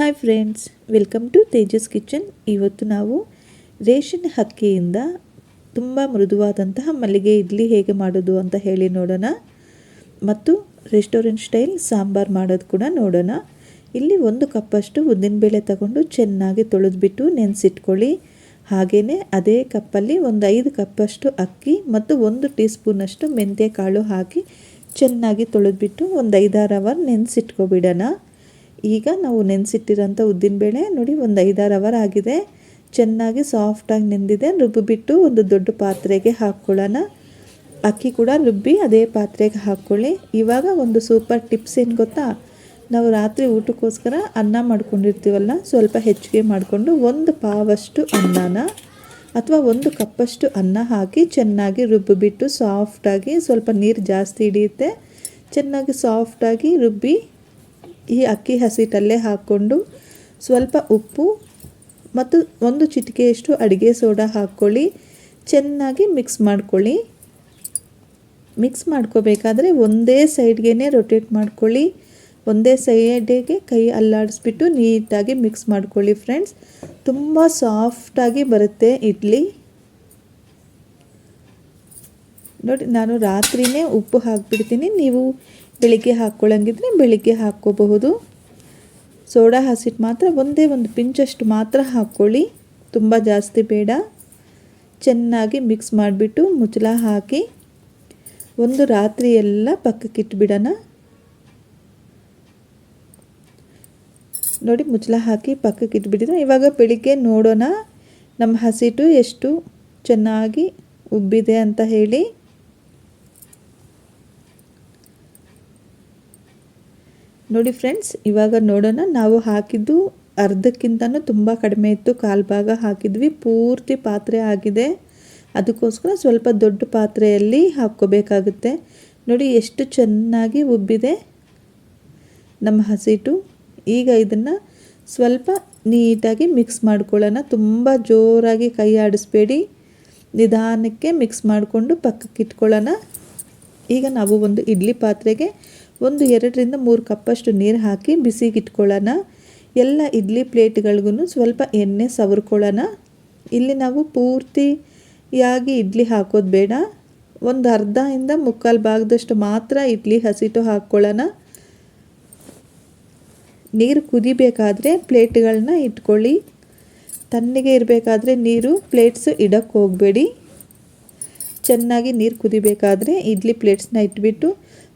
Hi friends welcome to Tejas kitchen ಇವತ್ತು ನಾವು ration ಅಕ್ಕಿಯಿಂದ ತುಂಬ ಮೃದುವಾದಂತಹ ಮಲ್ಲಿಗೆ ಇಡ್ಲಿ ಹೇಗೆ ಮಾಡೋದು ಅಂತ ಹೇಳಿ ನೋಡೋಣ. ಮತ್ತು ರೆಸ್ಟೋರೆಂಟ್ ಸ್ಟೈಲ್ ಸಾಂಬಾರು ಮಾಡೋದು ಕೂಡ ನೋಡೋಣ. ಇಲ್ಲಿ ಒಂದು ಕಪ್ಪಷ್ಟು ಉದ್ದಿನಬೇಳೆ ತಗೊಂಡು ಚೆನ್ನಾಗಿ ತೊಳೆದ್ಬಿಟ್ಟು ನೆನೆಸಿಟ್ಕೊಳ್ಳಿ. ಹಾಗೆಯೇ ಅದೇ ಕಪ್ಪಲ್ಲಿ ಒಂದು ಐದು ಕಪ್ಪಷ್ಟು ಅಕ್ಕಿ ಮತ್ತು ಒಂದು ಟೀ ಸ್ಪೂನಷ್ಟು ಮೆಂತ್ಯ ಕಾಳು ಹಾಕಿ ಚೆನ್ನಾಗಿ ತೊಳೆದ್ಬಿಟ್ಟು ಒಂದು ಐದಾರು ಅವರ್ ನೆನೆಸಿಟ್ಕೊಬಿಡೋಣ. ಈಗ ನಾವು ನೆನೆಸಿಟ್ಟಿರೋಂಥ ಉದ್ದಿನಬೇಳೆ ನೋಡಿ ಒಂದು ಐದಾರು ಅವರ್ ಆಗಿದೆ. ಚೆನ್ನಾಗಿ ಸಾಫ್ಟಾಗಿ ನೆಂದಿದೆ. ರುಬ್ಬಿಬಿಟ್ಟು ಒಂದು ದೊಡ್ಡ ಪಾತ್ರೆಗೆ ಹಾಕ್ಕೊಳ್ಳೋಣ ಅಕ್ಕಿ ಕೂಡ ರುಬ್ಬಿ ಅದೇ ಪಾತ್ರೆಗೆ ಹಾಕ್ಕೊಳ್ಳಿ ಇವಾಗ ಒಂದು ಸೂಪರ್ ಟಿಪ್ಸ್ ಏನು ಗೊತ್ತಾ? ನಾವು ರಾತ್ರಿ ಊಟಕ್ಕೋಸ್ಕರ ಅನ್ನ ಮಾಡ್ಕೊಂಡಿರ್ತೀವಲ್ಲ, ಸ್ವಲ್ಪ ಹೆಚ್ಚಿಗೆ ಮಾಡಿಕೊಂಡು ಒಂದು ಪಾವಷ್ಟು ಅನ್ನನ ಅಥವಾ ಒಂದು ಕಪ್ಪಷ್ಟು ಅನ್ನ ಹಾಕಿ ಚೆನ್ನಾಗಿ ರುಬ್ಬಿಬಿಟ್ಟು ಸಾಫ್ಟಾಗಿ ಸ್ವಲ್ಪ ನೀರು ಜಾಸ್ತಿ ಹಿಡಿಯುತ್ತೆ. ಚೆನ್ನಾಗಿ ಸಾಫ್ಟಾಗಿ ರುಬ್ಬಿ ಈ ಅಕ್ಕಿ ಹಸಿಟ್ಟಲ್ಲೇ ಹಾಕ್ಕೊಂಡು ಸ್ವಲ್ಪ ಉಪ್ಪು ಮತ್ತು ಒಂದು ಚಿಟಿಕೆಯಷ್ಟು ಅಡುಗೆ ಸೋಡಾ ಹಾಕ್ಕೊಳ್ಳಿ. ಚೆನ್ನಾಗಿ ಮಿಕ್ಸ್ ಮಾಡ್ಕೊಳ್ಳಿ. ಮಿಕ್ಸ್ ಮಾಡ್ಕೋಬೇಕಾದ್ರೆ ಒಂದೇ ಸೈಡ್ಗೆ ರೊಟೇಟ್ ಮಾಡ್ಕೊಳ್ಳಿ. ಒಂದೇ ಸೈಡಿಗೆ ಕೈ ಅಲ್ಲಾಡಿಸ್ಬಿಟ್ಟು ನೀಟಾಗಿ ಮಿಕ್ಸ್ ಮಾಡ್ಕೊಳ್ಳಿ ಫ್ರೆಂಡ್ಸ್. ತುಂಬ ಸಾಫ್ಟಾಗಿ ಬರುತ್ತೆ ಇಡ್ಲಿ. ನೋಡಿ, ನಾನು ರಾತ್ರಿಯೇ ಉಪ್ಪು ಹಾಕ್ಬಿಡ್ತೀನಿ. ನೀವು ಬೆಳಿಗ್ಗೆ ಹಾಕ್ಕೊಳ್ಳಂಗಿದ್ರೆ ಬೆಳಿಗ್ಗೆ ಹಾಕ್ಕೋಬಹುದು. ಸೋಡಾ ಹಸಿಟ್ಟು ಮಾತ್ರ ಒಂದೇ ಒಂದು ಪಿಂಚಷ್ಟು ಮಾತ್ರ ಹಾಕ್ಕೊಳ್ಳಿ. ತುಂಬ ಜಾಸ್ತಿ ಬೇಡ. ಚೆನ್ನಾಗಿ ಮಿಕ್ಸ್ ಮಾಡಿಬಿಟ್ಟು ಮುಚ್ಚಳ ಹಾಕಿ ಒಂದು ರಾತ್ರಿ ಎಲ್ಲ ಪಕ್ಕಕ್ಕೆ ಇಟ್ಬಿಡೋಣ. ನೋಡಿ ಮುಚ್ಚಲ ಹಾಕಿ ಪಕ್ಕಕ್ಕೆ ಇಟ್ಬಿಟ್ಟಿದ್ರೆ ಇವಾಗ ಬೆಳಿಗ್ಗೆ ನೋಡೋಣ ನಮ್ಮ ಹಸಿಟ್ಟು ಎಷ್ಟು ಚೆನ್ನಾಗಿ ಉಬ್ಬಿದೆ ಅಂತ ಹೇಳಿ. ನೋಡಿ ಫ್ರೆಂಡ್ಸ್, ಇವಾಗ ನೋಡೋಣ, ನಾವು ಹಾಕಿದ್ದು ಅರ್ಧಕ್ಕಿಂತನೂ ತುಂಬ ಕಡಿಮೆ ಇತ್ತು. ಕಾಲು ಭಾಗ ಹಾಕಿದ್ವಿ, ಪೂರ್ತಿ ಪಾತ್ರೆ ಆಗಿದೆ. ಅದಕ್ಕೋಸ್ಕರ ಸ್ವಲ್ಪ ದೊಡ್ಡ ಪಾತ್ರೆಯಲ್ಲಿ ಹಾಕ್ಕೋಬೇಕಾಗುತ್ತೆ. ನೋಡಿ, ಎಷ್ಟು ಚೆನ್ನಾಗಿ ಉಬ್ಬಿದೆ ನಮ್ಮ ಹಸಿಟ್ಟು ಈಗ ಇದನ್ನು ಸ್ವಲ್ಪ ನೀಟಾಗಿ ಮಿಕ್ಸ್ ಮಾಡ್ಕೊಳ್ಳೋಣ. ತುಂಬ ಜೋರಾಗಿ ಕೈ ಆಡಿಸ್ಬೇಡಿ. ನಿಧಾನಕ್ಕೆ ಮಿಕ್ಸ್ ಮಾಡಿಕೊಂಡು ಪಕ್ಕಕ್ಕೆ ಇಟ್ಕೊಳ್ಳೋಣ ಈಗ ನಾವು ಒಂದು ಇಡ್ಲಿ ಪಾತ್ರೆಗೆ ಒಂದು, ಎರಡರಿಂದ ಮೂರು ಕಪ್ಪಷ್ಟು ನೀರು ಹಾಕಿ ಬಿಸಿಗೆ ಇಟ್ಕೊಳ್ಳೋಣ ಎಲ್ಲ ಇಡ್ಲಿ ಪ್ಲೇಟ್ಗಳಿಗೂ ಸ್ವಲ್ಪ ಎಣ್ಣೆ ಸವರ್ಕೊಳ್ಳೋಣ. ಇಲ್ಲಿ ನಾವು ಪೂರ್ತಿಯಾಗಿ ಇಡ್ಲಿ ಹಾಕೋದು ಬೇಡ. ಒಂದು ಅರ್ಧದಿಂದ ಮುಕ್ಕಾಲು ಭಾಗದಷ್ಟು ಮಾತ್ರ ಇಡ್ಲಿ ಹಸಿಟ್ಟು ಹಾಕ್ಕೊಳ್ಳೋಣ. ನೀರು ಕುದಿಬೇಕಾದ್ರೆ ಪ್ಲೇಟ್ಗಳನ್ನ ಇಟ್ಕೊಳ್ಳಿ. ತಣ್ಣಗೆ ಇರಬೇಕಾದ್ರೆ ನೀರು, ಪ್ಲೇಟ್ಸ್ ಇಡಕ್ಕೆ ಹೋಗಬೇಡಿ. ಚೆನ್ನಾಗಿ ನೀರು ಕುದಿಬೇಕಾದ್ರೆ ಇಡ್ಲಿ ಪ್ಲೇಟ್ಸ್ನ ಇಟ್ಬಿಟ್ಟು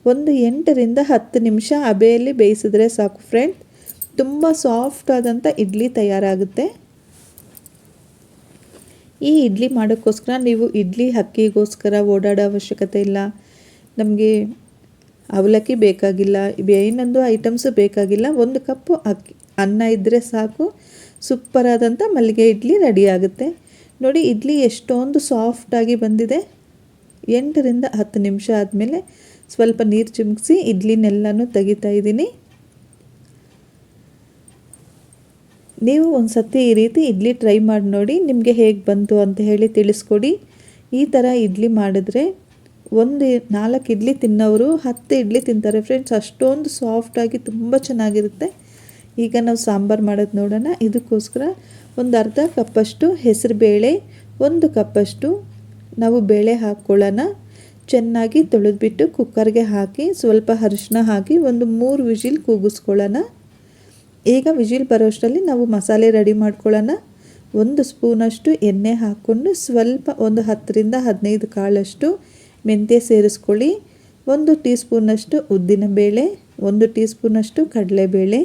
ಒಂದು ಎಂಟರಿಂದ ಹತ್ತು ನಿಮಿಷ ಅಬೆಯಲ್ಲಿ ಬೇಯಿಸಿದ್ರೆ ಸಾಕು ಫ್ರೆಂಡ್ ತುಂಬ ಸಾಫ್ಟ್ ಆದಂಥ ಇಡ್ಲಿ ತಯಾರಾಗುತ್ತೆ. ಈ ಇಡ್ಲಿ ಮಾಡೋಕ್ಕೋಸ್ಕರ ನೀವು ಇಡ್ಲಿ ಅಕ್ಕಿಗೋಸ್ಕರ ಓಡಾಡೋ ಅವಶ್ಯಕತೆ ಇಲ್ಲ. ನಮಗೆ ಅವಲಕ್ಕಿ ಬೇಕಾಗಿಲ್ಲ ಏನೊಂದು ಐಟಮ್ಸು ಬೇಕಾಗಿಲ್ಲ. ಒಂದು ಕಪ್ಪು ಅಕ್ಕಿ, ಅನ್ನ ಇದ್ದರೆ ಸಾಕು. ಸೂಪರಾದಂಥ ಮಲ್ಲಿಗೆ ಇಡ್ಲಿ ರೆಡಿ ಆಗುತ್ತೆ. ನೋಡಿ, ಇಡ್ಲಿ ಎಷ್ಟೊಂದು ಸಾಫ್ಟಾಗಿ ಬಂದಿದೆ. ಎಂಟರಿಂದ ಹತ್ತು ನಿಮಿಷ ಆದಮೇಲೆ ಸ್ವಲ್ಪ ನೀರು ಚಿಮುಕಿಸಿ ಇಡ್ಲಿನೆಲ್ಲನೂ ತೆಗಿತಾ ಇದ್ದೀನಿ. ನೀವು ಒಂದು ಸತಿ ಈ ರೀತಿ ಇಡ್ಲಿ ಟ್ರೈ ಮಾಡಿ ನೋಡಿ ನಿಮಗೆ ಹೇಗೆ ಬಂತು ಅಂತ ಹೇಳಿ ತಿಳಿಸ್ಕೊಡಿ. ಈ ಥರ ಇಡ್ಲಿ ಮಾಡಿದ್ರೆ ಒಂದು ನಾಲ್ಕು ಇಡ್ಲಿ ತಿನ್ನೋರು ಹತ್ತು ಇಡ್ಲಿ ತಿಂತಾರೆ ಫ್ರೆಂಡ್ಸ್. ಅಷ್ಟೊಂದು ಸಾಫ್ಟಾಗಿ ತುಂಬ ಚೆನ್ನಾಗಿರುತ್ತೆ. ಈಗ ನಾವು ಸಾಂಬಾರು ಮಾಡೋದು ನೋಡೋಣ. ಇದಕ್ಕೋಸ್ಕರ ಒಂದು ಅರ್ಧ ಕಪ್ಪಷ್ಟು ಹೆಸರು ಬೇಳೆ, ಒಂದು ಕಪ್ಪಷ್ಟು ನಾವು ಬೇಳೆ ಹಾಕ್ಕೊಳ್ಳೋಣ ಚೆನ್ನಾಗಿ ತೊಳೆದ್ಬಿಟ್ಟು ಕುಕ್ಕರ್ಗೆ ಹಾಕಿ ಸ್ವಲ್ಪ ಅರಿಶಿನ ಹಾಕಿ ಒಂದು ಮೂರು ವಿಜಿಲ್ ಕೂಗಿಸ್ಕೊಳ್ಳೋಣ. ಈಗ ವಿಜಿಲ್ ಬರೋಷ್ಟರಲ್ಲಿ ನಾವು ಮಸಾಲೆ ರೆಡಿ ಮಾಡ್ಕೊಳ್ಳೋಣ. ಒಂದು ಸ್ಪೂನಷ್ಟು ಎಣ್ಣೆ ಹಾಕ್ಕೊಂಡು ಸ್ವಲ್ಪ ಒಂದು ಹತ್ತರಿಂದ ಹದಿನೈದು ಕಾಳಷ್ಟು ಮೆಂತ್ಯ ಸೇರಿಸ್ಕೊಳ್ಳಿ. ಒಂದು ಟೀ ಸ್ಪೂನಷ್ಟು ಉದ್ದಿನ ಬೇಳೆ, ಒಂದು ಟೀ ಸ್ಪೂನಷ್ಟು ಕಡಲೆಬೇಳೆ.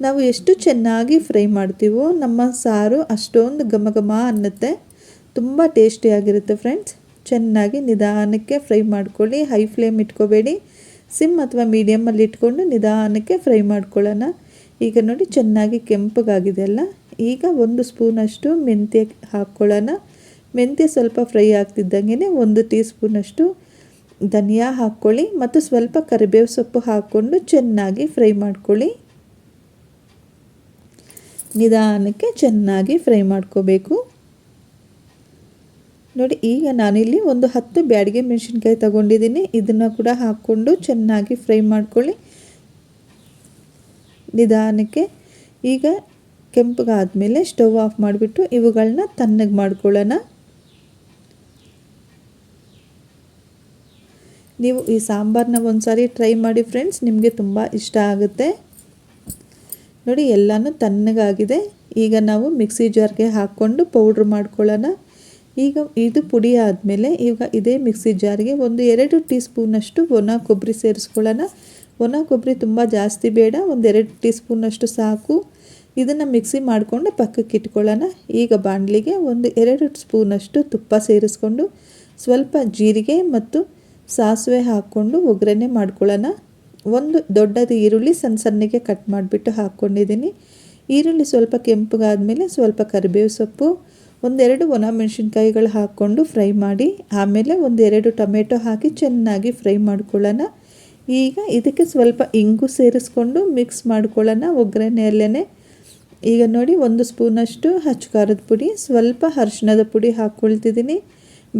ನಾವು ಎಷ್ಟು ಚೆನ್ನಾಗಿ ಫ್ರೈ ಮಾಡ್ತೀವೋ ನಮ್ಮ ಸಾರು ಅಷ್ಟೊಂದು ಘಮ ಘಮ ಅನ್ನುತ್ತೆ. ತುಂಬ ಟೇಸ್ಟಿಯಾಗಿರುತ್ತೆ ಫ್ರೆಂಡ್ಸ್. ಚೆನ್ನಾಗಿ ನಿಧಾನಕ್ಕೆ ಫ್ರೈ ಮಾಡ್ಕೊಳ್ಳಿ. High flame ಇಟ್ಕೋಬೇಡಿ. ಸಿಮ್ ಅಥವಾ ಮೀಡಿಯಮಲ್ಲಿ ಇಟ್ಕೊಂಡು ನಿಧಾನಕ್ಕೆ ಫ್ರೈ ಮಾಡ್ಕೊಳ್ಳೋಣ. ಈಗ ನೋಡಿ ಚೆನ್ನಾಗಿ ಕೆಂಪಗಾಗಿದೆ ಅಲ್ಲ. ಈಗ ಒಂದು ಸ್ಪೂನಷ್ಟು ಮೆಂತ್ಯ ಹಾಕ್ಕೊಳ್ಳೋಣ. ಮೆಂತ್ಯ ಸ್ವಲ್ಪ ಫ್ರೈ ಆಗ್ತಿದ್ದಂಗೆ ಒಂದು ಟೀ ಸ್ಪೂನಷ್ಟು ಧನಿಯಾ ಹಾಕ್ಕೊಳ್ಳಿ ಮತ್ತು ಸ್ವಲ್ಪ ಕರಿಬೇವು ಸೊಪ್ಪು ಹಾಕ್ಕೊಂಡು ಚೆನ್ನಾಗಿ ಫ್ರೈ ಮಾಡ್ಕೊಳ್ಳಿ. ನಿಧಾನಕ್ಕೆ ಚೆನ್ನಾಗಿ ಫ್ರೈ ಮಾಡ್ಕೋಬೇಕು. ನೋಡಿ, ಈಗ ನಾನಿಲ್ಲಿ ಒಂದು ಹತ್ತು ಬ್ಯಾಡಿಗೆ ಮೆಣಸಿನ್ಕಾಯಿ ತಗೊಂಡಿದ್ದೀನಿ. ಇದನ್ನು ಕೂಡ ಹಾಕ್ಕೊಂಡು ಚೆನ್ನಾಗಿ ಫ್ರೈ ಮಾಡ್ಕೊಳ್ಳಿ. ನಿಧಾನಕ್ಕೆ. ಈಗ ಕೆಂಪಗಾದಮೇಲೆ ಸ್ಟವ್ ಆಫ್ ಮಾಡಿಬಿಟ್ಟು ಇವುಗಳನ್ನ ತಣ್ಣಗೆ ಮಾಡ್ಕೊಳ್ಳೋಣ. ನೀವು ಈ ಸಾಂಬಾರನ್ನ ಒಂದು ಸಾರಿ ಟ್ರೈ ಮಾಡಿ ಫ್ರೆಂಡ್ಸ್, ನಿಮಗೆ ತುಂಬ ಇಷ್ಟ ಆಗುತ್ತೆ. ನೋಡಿ, ಎಲ್ಲನೂ ತಣ್ಣಗಾಗಿದೆ. ಈಗ ನಾವು ಮಿಕ್ಸಿ ಜಾರ್ಗೆ ಹಾಕ್ಕೊಂಡು ಪೌಡ್ರ್ ಮಾಡ್ಕೊಳ್ಳೋಣ. ಈಗ ಇದು ಪುಡಿ ಆದಮೇಲೆ ಈಗ ಇದೇ ಮಿಕ್ಸಿ ಜಾರಿಗೆ ಒಂದು ಎರಡು ಟೀ ಸ್ಪೂನಷ್ಟು ಒಣ ಕೊಬ್ಬರಿ ಸೇರಿಸ್ಕೊಳ್ಳೋಣ. ಒಣ ಕೊಬ್ಬರಿ ತುಂಬ ಜಾಸ್ತಿ ಬೇಡ, ಒಂದು ಎರಡು ಟೀ ಸ್ಪೂನಷ್ಟು ಸಾಕು. ಇದನ್ನು ಮಿಕ್ಸಿ ಮಾಡಿಕೊಂಡು ಪಕ್ಕಕ್ಕೆ ಇಟ್ಕೊಳ್ಳೋಣ. ಈಗ ಬಾಣಲಿಗೆ ಒಂದು ಎರಡು ಸ್ಪೂನಷ್ಟು ತುಪ್ಪ ಸೇರಿಸ್ಕೊಂಡು ಸ್ವಲ್ಪ ಜೀರಿಗೆ ಮತ್ತು ಸಾಸಿವೆ ಹಾಕ್ಕೊಂಡು ಒಗ್ಗರಣೆ ಮಾಡ್ಕೊಳ್ಳೋಣ. ಒಂದು ದೊಡ್ಡದು ಈರುಳ್ಳಿ ಸಣ್ಣ ಸಣ್ಣಗೆ ಕಟ್ ಮಾಡಿಬಿಟ್ಟು ಹಾಕ್ಕೊಂಡಿದ್ದೀನಿ. ಈರುಳ್ಳಿ ಸ್ವಲ್ಪ ಕೆಂಪಗಾದಮೇಲೆ ಸ್ವಲ್ಪ ಕರಿಬೇವು ಸೊಪ್ಪು ಒಂದೆರಡು ಒಣ ಮೆಣಸಿನ್ಕಾಯಿಗಳು ಹಾಕ್ಕೊಂಡು ಫ್ರೈ ಮಾಡಿ, ಆಮೇಲೆ ಒಂದೆರಡು ಟೊಮೆಟೊ ಹಾಕಿ ಚೆನ್ನಾಗಿ ಫ್ರೈ ಮಾಡ್ಕೊಳ್ಳೋಣ. ಈಗ ಇದಕ್ಕೆ ಸ್ವಲ್ಪ ಇಂಗು ಸೇರಿಸ್ಕೊಂಡು ಮಿಕ್ಸ್ ಮಾಡ್ಕೊಳ್ಳೋಣ ಒಗ್ಗರಣೆಯಲ್ಲೇ ಈಗ ನೋಡಿ, ಒಂದು ಸ್ಪೂನಷ್ಟು ಹಚ್ಚು ಖಾರದ ಪುಡಿ, ಸ್ವಲ್ಪ ಅರಿಶಿಣದ ಪುಡಿ ಹಾಕ್ಕೊಳ್ತಿದ್ದೀನಿ.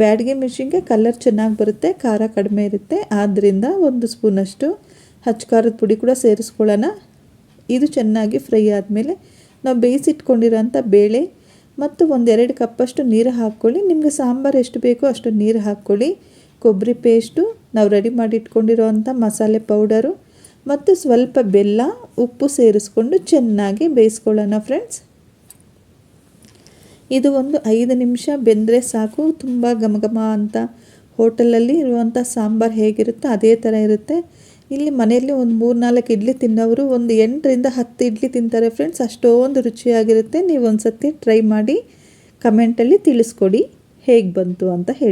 ಬ್ಯಾಡಿಗೆ ಮಿಷಿನ್ಗೆ ಕಲರ್ ಚೆನ್ನಾಗಿ ಬರುತ್ತೆ, ಖಾರ ಕಡಿಮೆ ಇರುತ್ತೆ ಆದ್ದರಿಂದ ಒಂದು ಸ್ಪೂನಷ್ಟು ಹಚ್ಚು ಖಾರದ ಪುಡಿ ಕೂಡ ಸೇರಿಸ್ಕೊಳ್ಳೋಣ. ಇದು ಚೆನ್ನಾಗಿ ಫ್ರೈ ಆದಮೇಲೆ ನಾವು ಬೇಯಿಸಿಟ್ಕೊಂಡಿರೋಂಥ ಬೇಳೆ ಮತ್ತು ಒಂದೆರಡು ಕಪ್ಪಷ್ಟು ನೀರು ಹಾಕ್ಕೊಳ್ಳಿ. ನಿಮಗೆ ಸಾಂಬಾರು ಎಷ್ಟು ಬೇಕೋ ಅಷ್ಟು ನೀರು ಹಾಕ್ಕೊಳ್ಳಿ. ಕೊಬ್ಬರಿ ಪೇಸ್ಟು, ನಾವು ರೆಡಿ ಮಾಡಿ ಇಟ್ಕೊಂಡಿರೋವಂಥ ಮಸಾಲೆ ಪೌಡರು ಮತ್ತು ಸ್ವಲ್ಪ ಬೆಲ್ಲ, ಉಪ್ಪು ಸೇರಿಸ್ಕೊಂಡು ಚೆನ್ನಾಗಿ ಬೇಯಿಸ್ಕೊಳ್ಳೋಣ ಫ್ರೆಂಡ್ಸ್. ಇದು ಒಂದು ಐದು ನಿಮಿಷ ಬೆಂದರೆ ಸಾಕು. ತುಂಬ ಘಮ ಘಮ ಅಂತ ಹೋಟೆಲಲ್ಲಿ ಇರುವಂಥ ಸಾಂಬಾರು ಹೇಗಿರುತ್ತೋ ಅದೇ ಥರ ಇರುತ್ತೆ. ಇಲ್ಲಿ ಮನೆಯಲ್ಲಿ ಒಂದು ಮೂರು ನಾಲ್ಕು ಇಡ್ಲಿ ತಿನ್ನೋರು ಒಂದು ಎಂಟರಿಂದ ಹತ್ತು ಇಡ್ಲಿ ತಿಂತಾರೆ ಫ್ರೆಂಡ್ಸ್ ಅಷ್ಟೊಂದು ರುಚಿಯಾಗಿರುತ್ತೆ. ನೀವು ಒಂದು ಸತಿ ಟ್ರೈ ಮಾಡಿ ಕಮೆಂಟಲ್ಲಿ ತಿಳಿಸ್ಕೊಡಿ. ಹೇಗೆ ಬಂತು ಅಂತ ಹೇಳಿ.